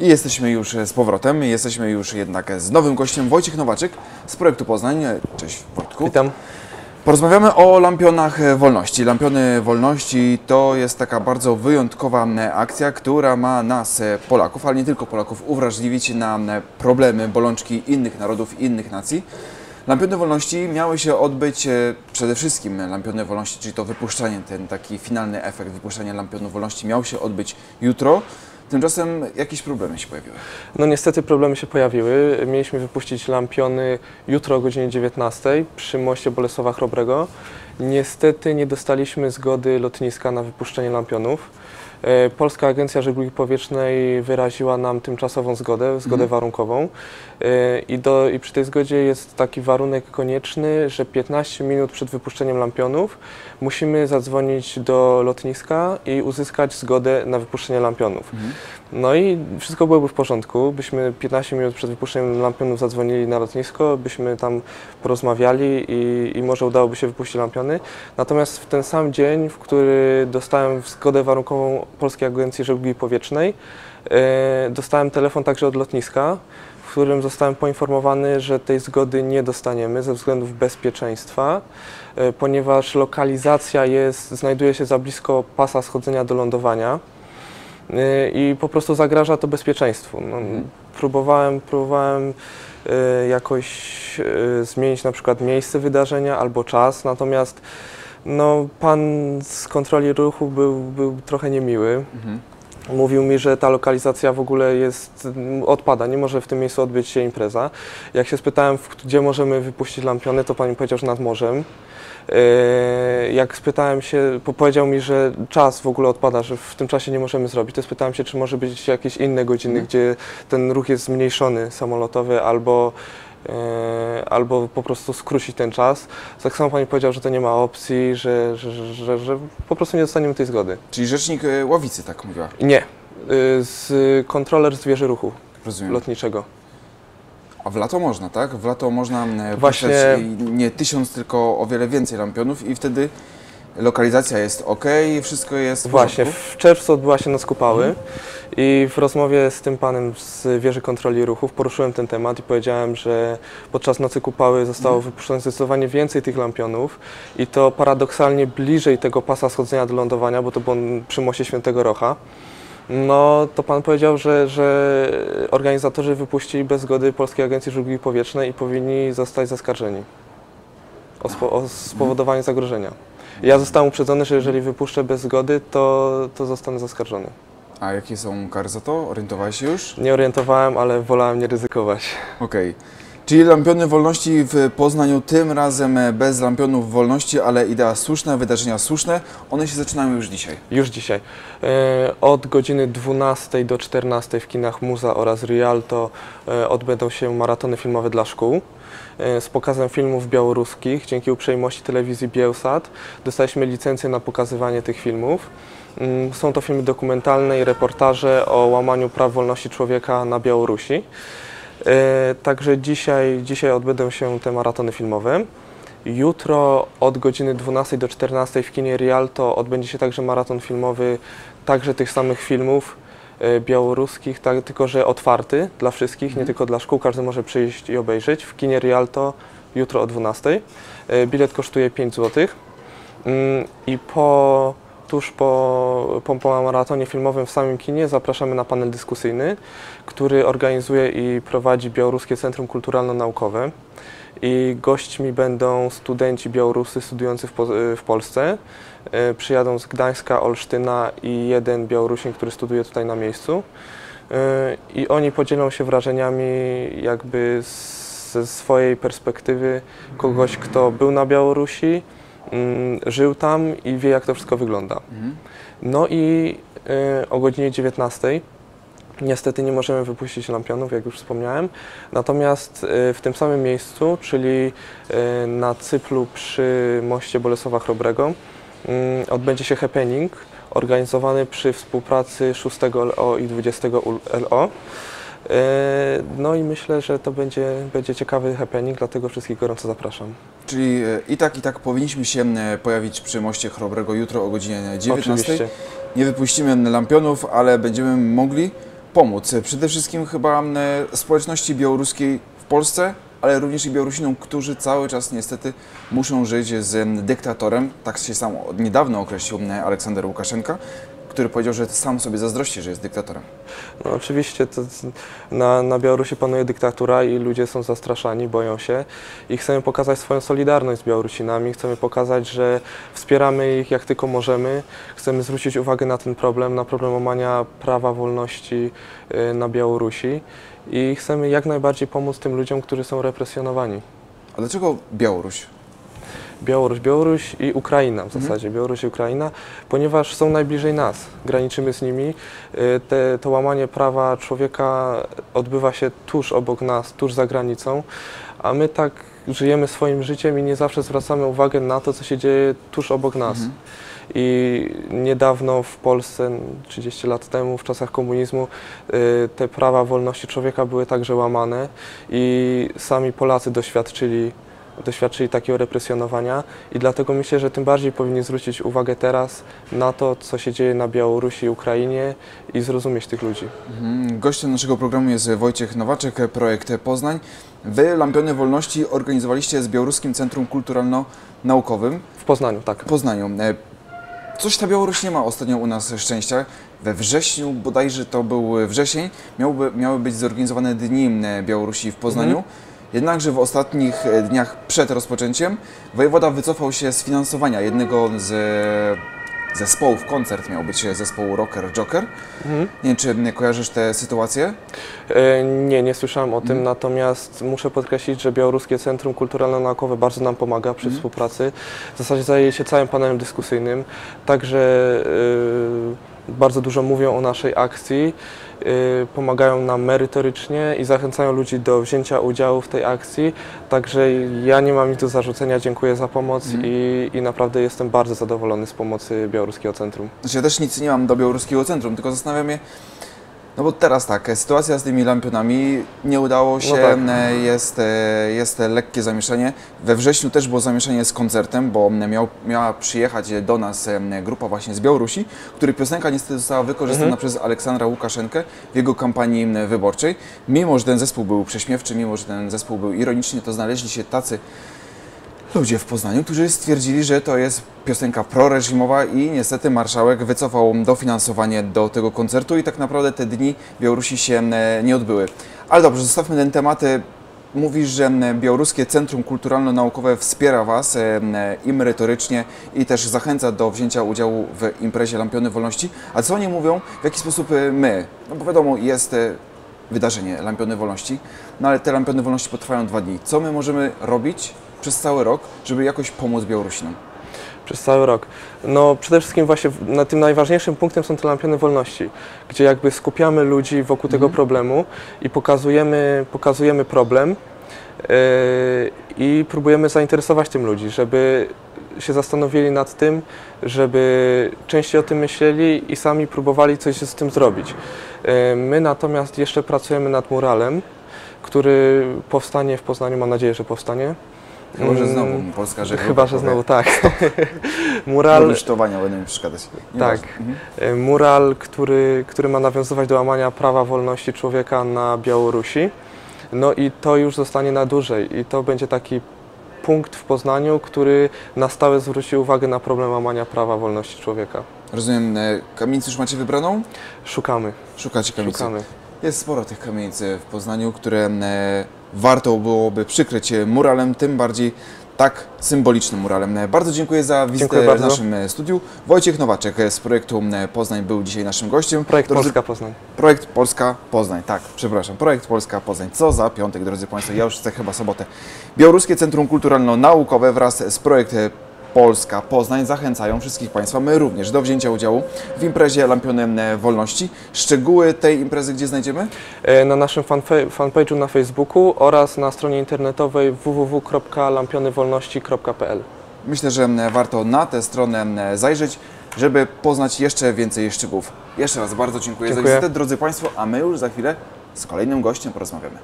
I jesteśmy już z powrotem, jesteśmy już jednak z nowym gościem, Wojciech Nowaczyk z projektu Poznań. Cześć Wojtku. Witam. Porozmawiamy o lampionach wolności. Lampiony wolności to jest taka bardzo wyjątkowa akcja, która ma nas, Polaków, ale nie tylko Polaków, uwrażliwić na problemy, bolączki innych narodów, innych nacji. Lampiony wolności miały się odbyć e, przede wszystkim lampiony wolności, czyli to wypuszczanie, ten taki finalny efekt wypuszczania lampionu wolności miał się odbyć jutro. Tymczasem jakieś problemy się pojawiły. No niestety problemy się pojawiły. Mieliśmy wypuścić lampiony jutro o godzinie 19 przy moście Bolesława Chrobrego. Niestety nie dostaliśmy zgody lotniska na wypuszczenie lampionów. E, Polska Agencja Żeglugi Powietrznej wyraziła nam tymczasową zgodę, zgodę Mhm. warunkową E, I, do, i przy tej zgodzie jest taki warunek konieczny, że 15 minut przed wypuszczeniem lampionów musimy zadzwonić do lotniska i uzyskać zgodę na wypuszczenie lampionów. Mhm. No i wszystko byłoby w porządku. Byśmy 15 minut przed wypuszczeniem lampionów zadzwonili na lotnisko, byśmy tam porozmawiali i, i może udałoby się wypuścić lampiony. Natomiast w ten sam dzień, w który dostałem zgodę warunkową Polskiej Agencji Żeglugi Powietrznej, e, dostałem telefon także od lotniska, w którym zostałem poinformowany, że tej zgody nie dostaniemy ze względów bezpieczeństwa, e, ponieważ lokalizacja jest, znajduje się za blisko pasa schodzenia do lądowania y, i po prostu zagraża to bezpieczeństwu. No, próbowałem, próbowałem y, jakoś zmienić na przykład miejsce wydarzenia albo czas, natomiast no, pan z kontroli ruchu był, był trochę niemiły. Mhm. Mówił mi, że ta lokalizacja w ogóle jest, m, odpada, nie może w tym miejscu odbyć się impreza. Jak się spytałem, gdzie możemy wypuścić lampiony, to pan mi powiedział, że nad morzem. Yy, Jak spytałem się, po- powiedział mi, że czas w ogóle odpada, że w tym czasie nie możemy zrobić, to spytałem się, czy może być jakieś inne godziny, Mhm. gdzie ten ruch jest zmniejszony samolotowy albo, albo po prostu skrócić ten czas. Tak samo pani powiedział, że to nie ma opcji, że, że, że, że, po prostu nie dostaniemy tej zgody. Czyli rzecznik e, Ławicy tak mówiła, Nie, yy, z kontroler zwierzy ruchu rozumiem. lotniczego. A w lato można, tak? W lato można e, Właśnie- puszczać nie tysiąc, tylko o wiele więcej lampionów i wtedy lokalizacja jest ok, wszystko jest w Właśnie, w czerwcu odbyła się noc kupały Mhm. i w rozmowie z tym panem z wieży kontroli ruchów poruszyłem ten temat i powiedziałem, że podczas nocy kupały zostało Mhm. wypuszczone zdecydowanie więcej tych lampionów i to paradoksalnie bliżej tego pasa schodzenia do lądowania, bo to było przy moście Świętego Rocha. No, to pan powiedział, że, że organizatorzy wypuścili bez zgody Polskiej Agencji Żeglugi Powietrznej i powinni zostać zaskarżeni o, spo, o spowodowanie zagrożenia. Ja zostałem uprzedzony, że jeżeli wypuszczę bez zgody, to, to zostanę zaskarżony. A jakie są kary za to? Orientowałeś się już? Nie orientowałem, ale wolałem nie ryzykować. Okej. Czyli lampiony wolności w Poznaniu tym razem e, bez lampionów wolności, ale idea słuszna, wydarzenia słuszne. One się zaczynają już dzisiaj. Już dzisiaj. E, Od godziny 12 do 14 w kinach Muza oraz Rialto e, odbędą się maratony filmowe dla szkół. Z pokazem filmów białoruskich, dzięki uprzejmości telewizji Bielsat, dostaliśmy licencję na pokazywanie tych filmów. Mm, Są to filmy dokumentalne i reportaże o łamaniu praw wolności człowieka na Białorusi. E, Także dzisiaj, dzisiaj odbędą się te maratony filmowe. Jutro od godziny 12 do 14 w kinie Rialto odbędzie się także maraton filmowy, także tych samych filmów e, białoruskich, tak, tylko że otwarty dla wszystkich, nie Mhm. tylko dla szkół, każdy może przyjść i obejrzeć. W kinie Rialto jutro o 12. E, Bilet kosztuje 5 zł. I po, tuż po, po, po maratonie filmowym w samym kinie zapraszamy na panel dyskusyjny, który organizuje i prowadzi Białoruskie Centrum Kulturalno-Naukowe. I gośćmi będą studenci białoruscy studiujący w, w Polsce. E, Przyjadą z Gdańska, Olsztyna i jeden Białorusin, który studiuje tutaj na miejscu. E, I oni podzielą się wrażeniami jakby z- ze swojej perspektywy kogoś, kto był na Białorusi, żył tam i wie, jak to wszystko wygląda. Mhm. No i y, o godzinie 19 niestety nie możemy wypuścić lampionów, jak już wspomniałem. Natomiast y, w tym samym miejscu, czyli y, na cyplu przy moście Bolesława Chrobrego, y, odbędzie się happening organizowany przy współpracy 6 LO i 20 LO. E, No i myślę, że to będzie, będzie ciekawy happening, dlatego wszystkich gorąco zapraszam. Czyli e, i tak, i tak powinniśmy się e, pojawić przy moście Chrobrego jutro o godzinie 19. Oczywiście. Nie wypuścimy lampionów, ale będziemy mogli pomóc? Przede wszystkim chyba społeczności białoruskiej w Polsce, ale również i Białorusinom, którzy cały czas niestety muszą żyć z em, dyktatorem. Tak się sam niedawno określił Aleksander Łukaszenka, który powiedział, że sam sobie zazdrości, że jest dyktatorem. No, oczywiście to, na, na Białorusi panuje dyktatura i ludzie są zastraszani, boją się i chcemy pokazać swoją solidarność z Białorusinami, chcemy pokazać, że wspieramy ich jak tylko możemy, chcemy zwrócić uwagę na ten problem, na problem łamania prawa wolności y, na Białorusi i chcemy jak najbardziej pomóc tym ludziom, którzy są represjonowani. A dlaczego Białoruś? Białoruś, Białoruś i Ukraina w zasadzie, Białoruś i Ukraina, ponieważ są najbliżej nas, graniczymy z nimi. Y, Te, to łamanie prawa człowieka odbywa się tuż obok nas, tuż za granicą, a my tak żyjemy swoim życiem i nie zawsze zwracamy uwagę na to, co się dzieje tuż obok nas. Mhm. I niedawno w Polsce, 30 lat temu, w czasach komunizmu, y, te prawa wolności człowieka były także łamane i sami Polacy doświadczyli, doświadczyli takiego represjonowania i dlatego myślę, że tym bardziej powinni zwrócić uwagę teraz na to, co się dzieje na Białorusi i Ukrainie i zrozumieć tych ludzi. Mhm. Gościem naszego programu jest Wojciech Nowaczek, projekt Poznań. Wy Lampiony Wolności organizowaliście z Białoruskim Centrum Kulturalno-Naukowym W Poznaniu, tak. w Poznaniu. E, Coś ta Białoruś nie ma ostatnio u nas szczęścia. We wrześniu, bodajże to był wrzesień, miałby, miały być zorganizowane Dni Białorusi w Poznaniu. Jednakże w ostatnich e, dniach przed rozpoczęciem wojewoda wycofał się z finansowania jednego z e, zespołów. Koncert miał być zespołu Rocker Joker. Mhm. Nie wiem, czy kojarzysz tę sytuację? E, Nie, nie słyszałem o tym, Mhm. natomiast muszę podkreślić, że Białoruskie Centrum Kulturalno-Naukowe bardzo nam pomaga przy Mhm. współpracy. W zasadzie zajęje się całym panelem dyskusyjnym, także e, bardzo dużo mówią o naszej akcji, e, pomagają nam merytorycznie i zachęcają ludzi do wzięcia udziału w tej akcji, także ja nie mam nic do zarzucenia, dziękuję za pomoc Mhm. i, i naprawdę jestem bardzo zadowolony z pomocy Białoruskiego Centrum. Znaczy ja też nic nie mam do Białoruskiego Centrum, tylko zastanawiam się, no bo teraz tak, sytuacja z tymi lampionami nie udało się, tak. e, jest, e, jest lekkie zamieszanie. We wrześniu też było zamieszanie z koncertem, bo miał, miała przyjechać do nas e, grupa właśnie z Białorusi, której piosenka niestety została wykorzystana Mhm. przez Aleksandra Łukaszenkę w jego kampanii wyborczej. Mimo, że ten zespół był prześmiewczy, mimo, że ten zespół był ironiczny, to znaleźli się tacy ludzie w Poznaniu, którzy stwierdzili, że to jest piosenka proreżimowa i niestety marszałek wycofał dofinansowanie do tego koncertu i tak naprawdę te dni Białorusi się e, nie odbyły. Ale dobrze, zostawmy ten temat. E, Mówisz, że m, Białoruskie Centrum Kulturalno-Naukowe wspiera Was e, i merytorycznie i też zachęca do wzięcia udziału w imprezie Lampiony Wolności. A co oni mówią, w jaki sposób e, my, no bo wiadomo, jest e, wydarzenie Lampiony Wolności, no ale te Lampiony Wolności potrwają dwa dni. Co my możemy robić przez cały rok, żeby jakoś pomóc Białorusinom? Przez cały rok. No przede wszystkim właśnie na tym najważniejszym punktem są te lampiony wolności, gdzie jakby skupiamy ludzi wokół tego Mhm. problemu i pokazujemy, pokazujemy problem yy, i próbujemy zainteresować tym ludzi, żeby się zastanowili nad tym, żeby częściej o tym myśleli i sami próbowali coś z tym zrobić. Yy, my natomiast jeszcze pracujemy nad muralem, który powstanie w Poznaniu, mam nadzieję, że powstanie. Chyba, że Mm, znowu polska żegluga Chyba, że znowu tak. Mural, Rusztowania będą mi przeszkadzać. Tak. Nieważne. Mhm. e, mural który, który ma nawiązywać do łamania prawa wolności człowieka na Białorusi. No i to już zostanie na dłużej i to będzie taki punkt w Poznaniu, który na stałe zwróci uwagę na problem łamania prawa wolności człowieka. Rozumiem, e, kamienicę już macie wybraną? Szukamy, Szukacie kamienicy. szukamy. Jest sporo tych kamienic w Poznaniu, które e, warto byłoby przykryć muralem, tym bardziej tak symbolicznym muralem. Bardzo dziękuję za wizytę Dziękuję w naszym e, studiu. Wojciech Nowaczek e, z projektu Poznań był dzisiaj naszym gościem. Projekt Drodzy- Polska Poznań. Projekt Polska Poznań, tak, przepraszam. Projekt Polska Poznań. Co za piątek, drodzy Państwo, ja już chcę chyba sobotę. Białoruskie Centrum Kulturalno-Naukowe wraz z projektem Polska Poznań zachęcają wszystkich Państwa, my również, do wzięcia udziału w imprezie Lampiony e, Wolności. Szczegóły tej imprezy gdzie znajdziemy? E, Na naszym fanpage'u na Facebooku oraz na stronie internetowej www.lampionyvolności.pl Myślę, że e, warto na tę stronę e, zajrzeć, żeby poznać jeszcze więcej szczegółów. Jeszcze raz bardzo dziękuję, Dziękuję. za wizytę, drodzy Państwo, a my już za chwilę z kolejnym gościem porozmawiamy.